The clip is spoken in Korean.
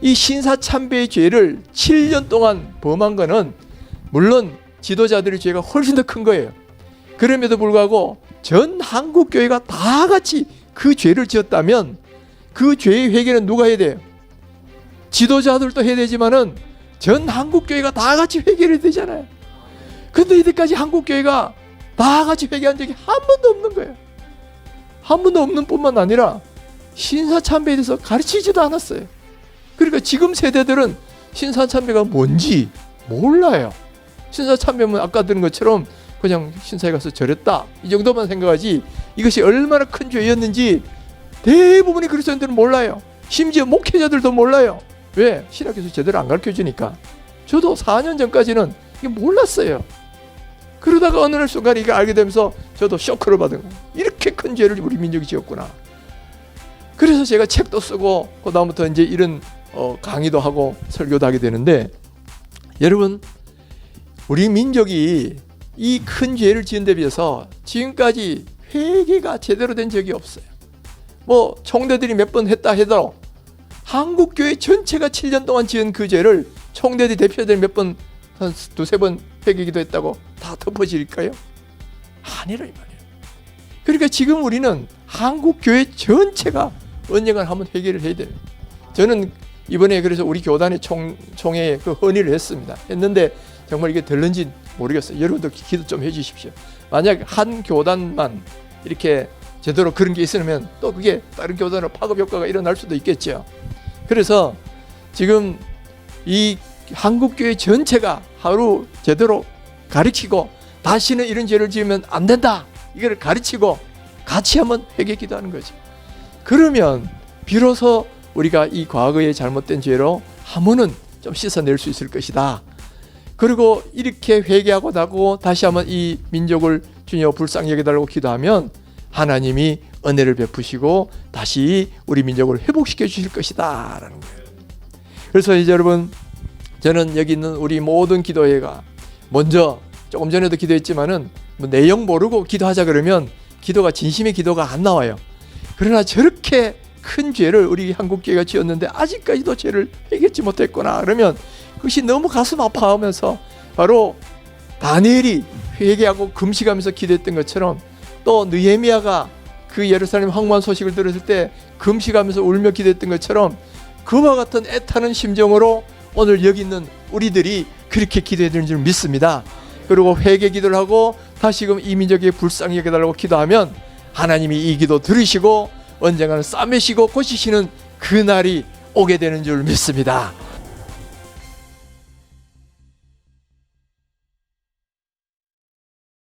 이 신사참배의 죄를 7년 동안 범한 거는 물론 지도자들의 죄가 훨씬 더 큰 거예요. 그럼에도 불구하고 전 한국 교회가 다 같이 그 죄를 지었다면 그 죄의 회개는 누가 해야 돼요? 지도자들도 해야 되지만은 전 한국 교회가 다 같이 회개를 되잖아요. 근데 이때까지 한국 교회가 다 같이 회개한 적이 한 번도 없는 거예요. 한 번도 없는 뿐만 아니라 신사참배에 대해서 가르치지도 않았어요. 그러니까 지금 세대들은 신사참배가 뭔지 몰라요. 신사참배면 아까 들은 것처럼 그냥 신사에 가서 절했다 이 정도만 생각하지 이것이 얼마나 큰 죄였는지 대부분의 그리스도인들은 몰라요. 심지어 목회자들도 몰라요. 왜? 신학에서 제대로 안 가르쳐 주니까. 저도 4년 전까지는 이게 몰랐어요. 그러다가 어느 날 순간 이게 알게 되면서 저도 쇼크를 받은 거예요. 이렇게 큰 죄를 우리 민족이 지었구나. 그래서 제가 책도 쓰고 그 다음부터 이제 이런 어, 강의도 하고 설교도 하게 되는데 여러분 우리 민족이 이 큰 죄를 지은 데 비해서 지금까지 회개가 제대로 된 적이 없어요. 뭐 총대들이 몇 번 했다 해도 한국 교회 전체가 7년 동안 지은 그 죄를 총대들 대표들 몇번 한 두세 번 회개기도 했다고 다 덮어질까요? 아니라 이 말이에요. 그러니까 지금 우리는 한국 교회 전체가 언젠가 한번 회개를 해야 돼요. 저는 이번에 그래서 우리 교단의 총 총회에 그 헌의를 했습니다. 했는데 정말 이게 될는지 모르겠어요. 여러분도 기- 기도 좀 해주십시오. 만약 한 교단만 이렇게 제대로 그런 게 있으면 또 그게 다른 교단으로 파급 효과가 일어날 수도 있겠죠. 그래서 지금 이 한국 교회 전체가 하루 제대로 가르치고 다시는 이런 죄를 지으면 안 된다. 이걸 가르치고 같이 한번 회개 기도하는 거죠. 그러면 비로소 우리가 이 과거의 잘못된 죄로 한 번은 좀 씻어낼 수 있을 것이다. 그리고 이렇게 회개하고 나고 다시 한번 이 민족을 주여 불쌍히 여겨달라고 기도하면 하나님이 은혜를 베푸시고 다시 우리 민족을 회복시켜 주실 것이다 라는 거예요. 그래서 이제 여러분 저는 여기 있는 우리 모든 기도회가 먼저 조금 전에도 기도했지만은 뭐 내용 모르고 기도하자 그러면 기도가 진심의 기도가 안 나와요. 그러나 저렇게 큰 죄를 우리 한국 교회가 지었는데 아직까지도 죄를 회개치 못했구나 그러면 그것이 너무 가슴 아파하면서 바로 다니엘이 회개하고 금식하면서 기도했던 것처럼 또 느헤미야가 그 예루살렘 황무한 소식을 들었을 때 금식하면서 울며 기도했던 것처럼 그와 같은 애타는 심정으로 오늘 여기 있는 우리들이 그렇게 기도해야 되는 줄 믿습니다. 그리고 회개 기도를 하고 다시금 이 민족에 불쌍히 여겨달라고 기도하면 하나님이 이 기도 들으시고 언젠가는 싸매시고 고치시는 그날이 오게 되는 줄 믿습니다.